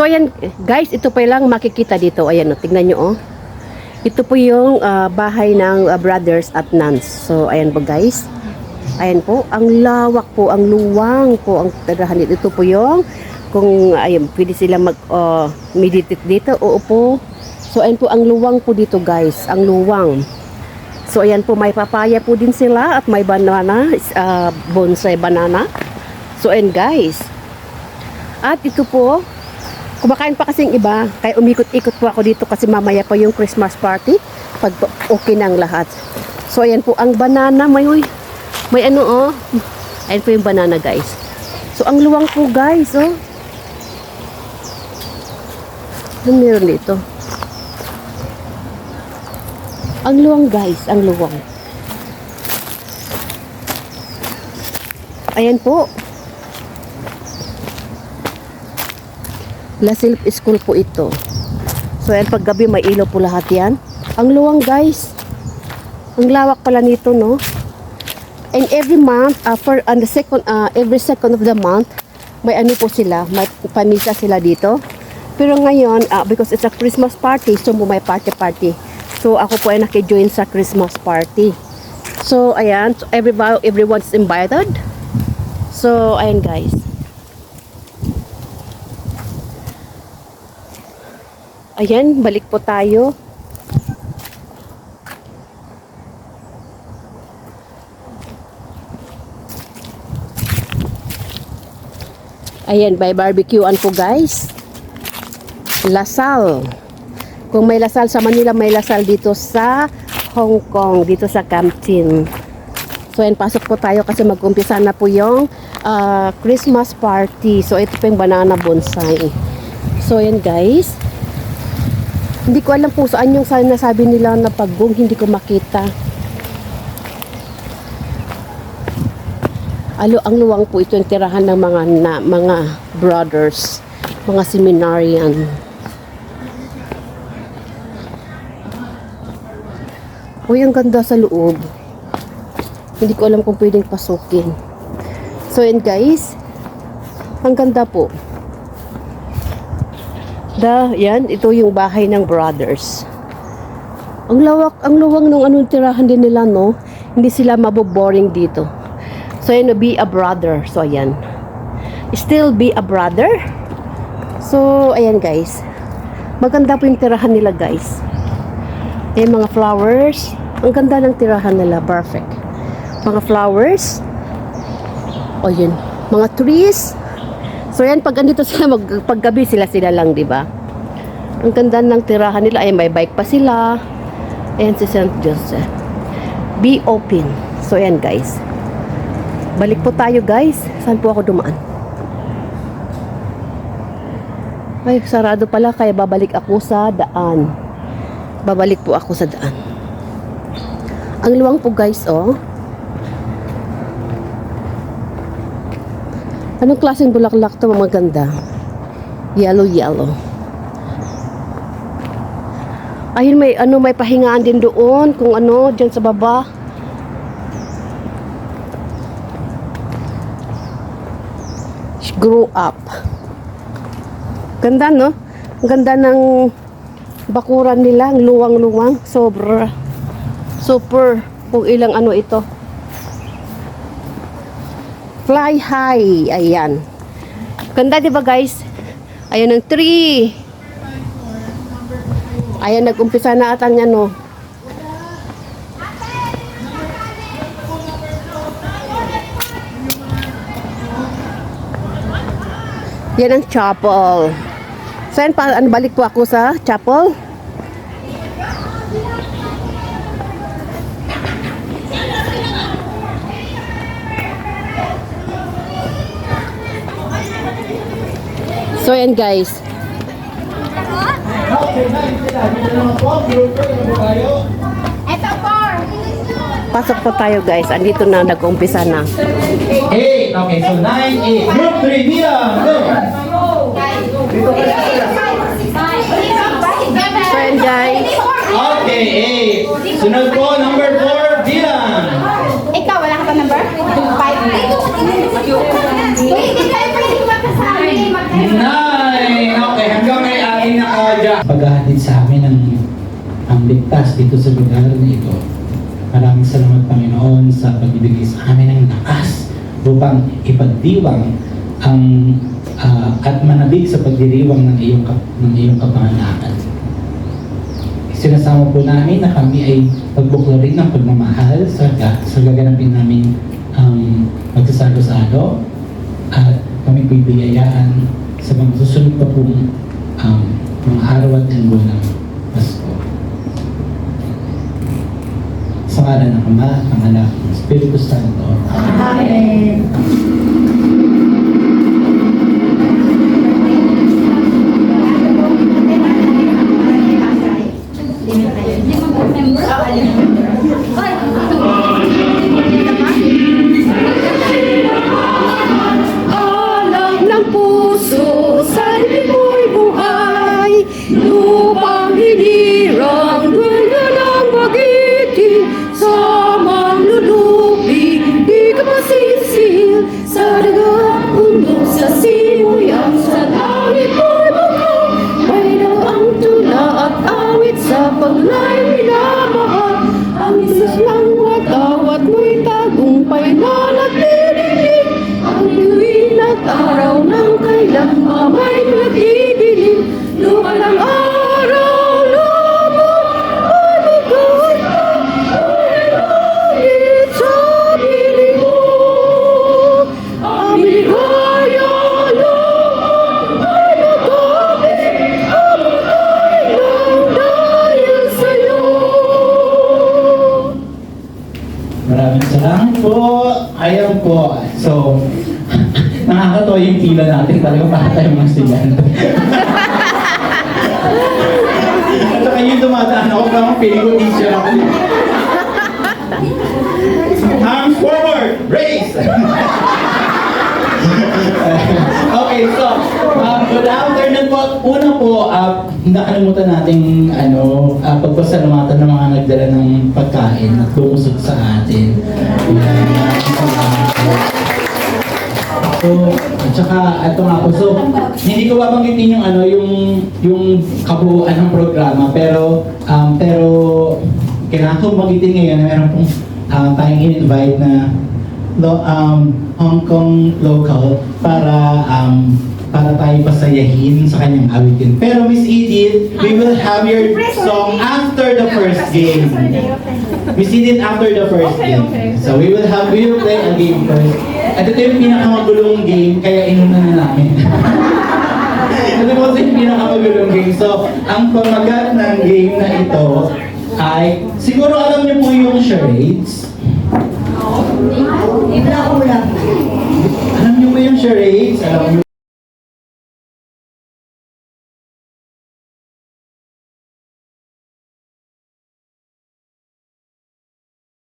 So ayan guys, ito pa lang makikita dito. Ayan o, tingnan nyo oh. Ito po yung ah, bahay ng ah, brothers at nuns. So ayan po guys. Ayan po, ang lawak po, ang luwang po ang tirahan dito. Ito po yung kung ayun, pwede sila mag ah, meditate dito. Oo po. So ayan po ang luwang po dito guys, ang luwang. So ayan po may papaya po din sila at may banana, ah, bonsai banana. So ayan guys. At ito po, kumakain pa kasing iba, kaya umikot-ikot po ako dito kasi mamaya pa yung Christmas party pag okay na ang lahat. So ayan po ang banana, may uy, may ano oh. Ayan po yung banana guys. So ang luwang po guys oh. Ano meron dito? Ang luwang guys, ang luwang. Ayan po. La Silp School po ito. So yan, paggabi may ilaw po lahat yan. Ang luwang guys. Ang lawak pala nito, no? And every month, uh, for, on the second, uh, every second of the month, may ano po sila, may pamisa sila dito. Pero ngayon, uh, because it's a Christmas party, so may party-party. So ako po ay nakijoin sa Christmas party. So ayan, so everybody, everyone's invited. So ayan guys. Ayan, balik po tayo. Ayan, by barbecuean po guys. Lasal. Kung may lasal sa Manila, may lasal dito sa Hong Kong, dito sa Camptin. So, ayan, pasok po tayo kasi mag-umpisa na po yung ah, Christmas party. So, ito po yung banana bonsai. So, ayan guys. Hindi ko alam po saan yung saan nasabi nila na paggong, hindi ko makita. Alo, ang luwang po ito yung tirahan ng mga na, mga brothers, mga seminarian. Uy, ang ganda sa loob. Hindi ko alam kung pwedeng pasukin. So, yan guys. Ang ganda po. Da, yan, ito yung bahay ng brothers. Ang lawak, ang luwang ng anong tirahan din nila, no? Hindi sila maboboring dito. So, yan, be a brother. So, ayan. Still be a brother. So, ayan guys. Maganda po yung tirahan nila, guys. Ayan, mga flowers. Ang ganda ng tirahan nila. Perfect. Mga flowers. O, yun. Mga trees. So, yan, pag andito sila, mag, paggabi sila sila lang, di ba? Ang ganda ng tirahan nila. Ayan, may bike pa sila. Ayan si St. Joseph. Be open. So, ayan, guys. Balik po tayo, guys. Saan po ako dumaan? Ay, sarado pala, kaya babalik ako sa daan. Babalik po ako sa daan. Ang luwang po, guys, oh. Anong klaseng bulaklak to maganda? Yellow, yellow. Ayun, may ano, may pahingaan din doon. Kung ano, dyan sa baba. Grow up. Ganda, no? Ang ganda ng bakuran nila. Ang luwang-luwang. Sobra. Super. Kung ilang ano ito. Fly high. Ayan. Ganda, di ba guys? Ayan ang tree. Ayan, nag-umpisa na ata niya, no? Yan ang chapel. Saan pa, ano, balik po ako sa chapel? So yan guys. Ito po. Pasok po tayo guys. Andito na nag-umpisa na. 8. Okay, so 9, 8. Group 3, bilang. Go. So guys. Okay, 8. Sunod po, number 4, bilang. Ikaw, wala ka pa number? Five. Uy, hindi tayo pwede magkasali. Mag- 9. Okay, paghahatid sa amin ng ang ligtas dito sa lugar na ito. Maraming salamat Panginoon sa pagbibigay sa amin ng lakas upang ipagdiwang ang ah, at manabig sa pagdiriwang ng iyong ng iyong kapanganakan. Sinasama po namin na kami ay pagbuklarin ng pagmamahal sa, sa gaganapin namin ang magsasalo-salo at kami po'y biyayaan sa mga susunod pa pong um, mga araw at linggo ng Pasko. Sa ngalan ng Ama, ng Anak, ng Espiritu Santo. Alam ¡México! Po. Ayan po. So, nakakatawa yung pila natin talaga para tayong mga estudyante. At saka yung dumadaan ako, parang feeling ko teacher ako. Arms forward! Raise! okay, so, um, good afternoon po. Una po, uh, nakalimutan nating ano, uh, pagpasalamatan ng mga nagdala ng pagkain at lumusog sa atin. So, at saka, ito nga po, so, hindi ko babanggitin yung ano, yung, yung kabuuan ng programa, pero, um, pero, kailangan kong banggitin ngayon na meron pong uh, tayong in-invite na lo, um, Hong Kong local para um, para tayo pasayahin sa kanyang awitin. Pero Miss Edith, we will have your song after the first game. Miss Edith, after the first game. So we will have, we will play a game first. At ito yung pinakamagulong game, kaya inuna na namin. ito po yung pinakamagulong game. So, ang pamagat ng game na ito ay, siguro alam niyo po yung charades. Alam niyo ba yung charades? Alam niyo